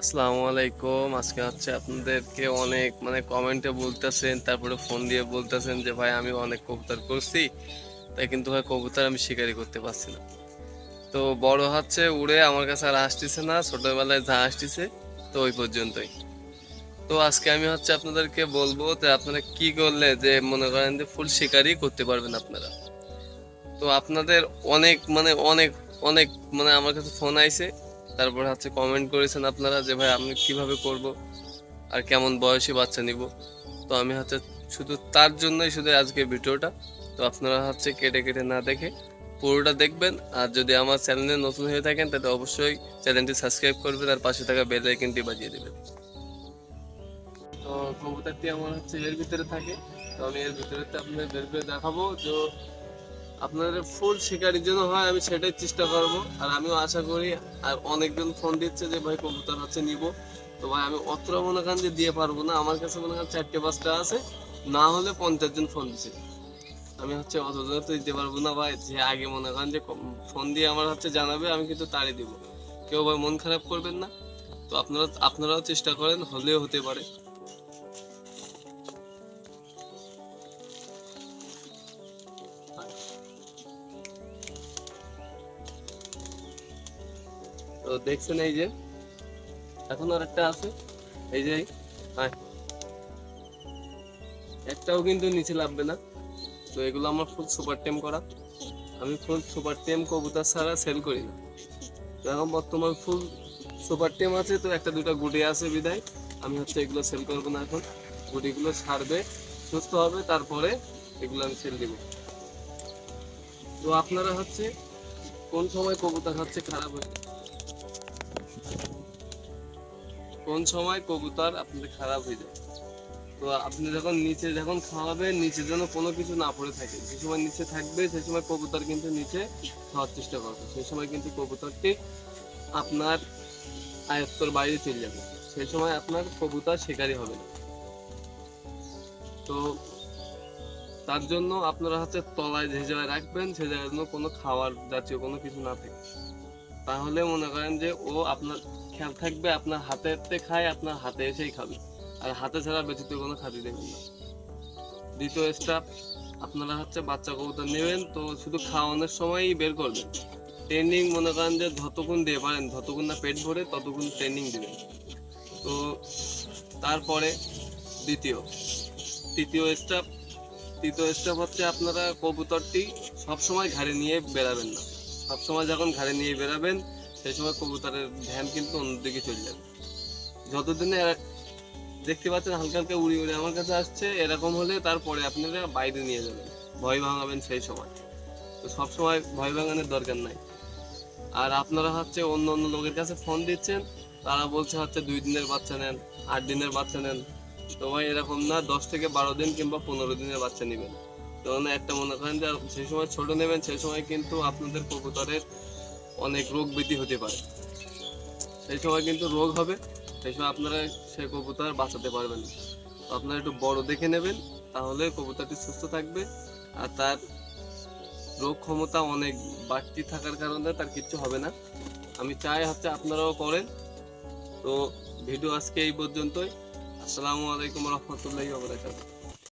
আসসালামু আলাইকুম। আজকে হচ্ছে আপনাদেরকে অনেক মানে কমেন্টে বলতেছেন, তারপরে ফোন দিয়ে বলতেছেন যে, ভাই, আমি অনেক কবুতর করছি। তাই কিন্তু ভাই, কবুতর আমি শিকারি করতে পারছি না। তো বড় হচ্ছে, উড়ে আমার কাছে আর আসতেছে না, ছোটবেলায় যা আসতেছে, তো ওই পর্যন্তই। তো আজকে আমি হচ্ছে আপনাদেরকে বলব যে, আপনারা কি করলে যে, মনে করেন যে ফুল শিকারি করতে পারবেন আপনারা। তো আপনাদের অনেক মানে অনেক অনেক মানে আমার কাছে ফোন আইছে। তারপর হচ্ছে কমেন্ট করেছেন আপনারা যে, ভাই, আমি কীভাবে করব? আর কেমন বয়সী বাচ্চা নিব? তো আমি হচ্ছে শুধু তার জন্যই শুধু আজকে ভিডিওটা। তো আপনারা হচ্ছে কেটে কেটে না দেখে পুরোটা দেখবেন। আর যদি আমার চ্যানেলে নতুন হয়ে থাকেন, তাহলে অবশ্যই চ্যানেলটি সাবস্ক্রাইব করবেন আর পাশে থাকা বেল আইকনটি বাজিয়ে দেবেন। তো কবুতরটি আমার হচ্ছে এর ভিতরে থাকে। তো আমি এর ভিতরে আপনাদের বের করে দেখাবো। যে আপনাদের ফুল শিকারির জন্য হয়, আমি সেটাই চেষ্টা করব। আর আমিও আশা করি, আর অনেকজন ফোন দিচ্ছে যে, ভাই, কবুতর হচ্ছে নিব। তো ভাই, আমি অত মনে করেন যে, দিয়ে পারব না। আমার কাছে মনে করেন চারটে, পাঁচটা আছে। না হলে পঞ্চাশ জন ফোন দিচ্ছে আমি হচ্ছে অত জন তো দিতে পারব না ভাই। যে আগে মনে করেন যে ফোন দিয়ে আমার হচ্ছে জানাবে, আমি কিন্তু তারই দিব। কেউ ভাই মন খারাপ করবেন না। তো আপনারা, আপনারাও চেষ্টা করেন, হলেও হতে পারে। তো দেখছেন এই যে, এখন আর একটা আছে। এই যে হ্যাঁ। একটাও কিন্তু নিচে লাভবে না। তো এগুলো আমার ফুল সুপার টেম করা। আমি ফুল সুপার টেম কবুতর ছাড়া সেল করি না। তো এখন বর্তমান ফুল সুপার টেম আছে, তো একটা দুটা গুটি আছে বিদায়। আমি হচ্ছে এগুলো সেল করব না এখন। গুটিগুলো ছাড়বে, সুস্থ হবে, তারপরে এগুলো আমি সেল দিব। তো আপনারা হচ্ছে কোন সময় কবুতর হচ্ছে খারাপ হয়ে যায়? কোন সময় কবুতর আপনাদের খারাপ হয়ে যায়? তো আপনি যখন নিচে যখন খাওয়াবেন, নিচে যেন কোনো কিছু না পড়ে থাকে। যে সময় নিচে থাকবে সেই সময় কবুতর কিন্তু নিচে খাওয়ার চেষ্টা করবে। সেই সময় কিন্তু কবুতরটি আপনার আয়ত্তর বাইরে চলে যাবে। সেই সময় আপনার কবুতর শিকারী হবে না। তো তার জন্য আপনারা হচ্ছে তলায় যে জায়গায় রাখবেন, সে জায়গায় কোনো খাবার জাতীয় কোনো কিছু না থাকে। তাহলে মনে করেন যে ও আপনার খেয়াল থাকবে, আপনার হাতেতে খায়, আপনার হাতে এসেই খাবে। আর হাতে ছাড়া ব্যতীত কোনো খাদ্য দেবেন না। দ্বিতীয় স্টাফ আপনারা হচ্ছে বাচ্চা কবুতর নেবেন, তো শুধু খাওয়ানোর সময়ই বের করবেন। ট্রেনিং মনে করেন যে যতক্ষণ দিয়ে পারেন, যতক্ষণ না পেট ভরে, ততক্ষণ ট্রেনিং দিবেন। তো তারপরে দ্বিতীয়, তৃতীয় স্টাফ তৃতীয় স্টাফ হচ্ছে আপনারা কবুতরটি সবসময় ঘাড়ে নিয়ে বেরাবেন না। সবসময় যখন ঘাড়ে নিয়ে বেরাবেন সেই সময় কবুতরের ধ্যান কিন্তু অন্যদিকে চলে যাবে। যতদিনে দেখতে পাচ্ছেন হালকা হালকা উড়ি উড়ে আমার কাছে আসছে, এরকম হলে তারপরে আপনারা বাইরে নিয়ে যাবেন। ভয় ভাঙাবেন সেই সময়। তো সবসময় ভয় ভাঙানোর দরকার নাই। আর আপনারা হচ্ছে অন্য অন্য লোকের কাছে ফোন দিচ্ছেন, তারা বলছে হচ্ছে দুই দিনের বাচ্চা নেন, আট দিনের বাচ্চা নেন। তো ভাই এরকম না, দশ থেকে বারো দিন কিংবা পনেরো দিনের বাচ্চা নেবেন। তো মানে একটা মনে করেন যে সেই সময় ছোট নেবেন সেই সময় কিন্তু আপনাদের কবুতরের অনেক রোগ বৃদ্ধি হতে পারে। সেই সময় কিন্তু রোগ হবে, সেই সময় আপনারা সেই কবুতর বাঁচাতে পারবেন আপনারা একটু বড় দেখে নেবেন, তাহলে কবুতরটি সুস্থ থাকবে আর তার রোগ ক্ষমতা অনেক বাড়তি থাকার কারণে তার কিচ্ছু হবে না। আমি চাই হচ্ছে আপনারাও করেন। তো ভিডিও আজকে এই পর্যন্তই। আসসালামু আলাইকুম রহমতুল্লাহি বারাকাতুহু।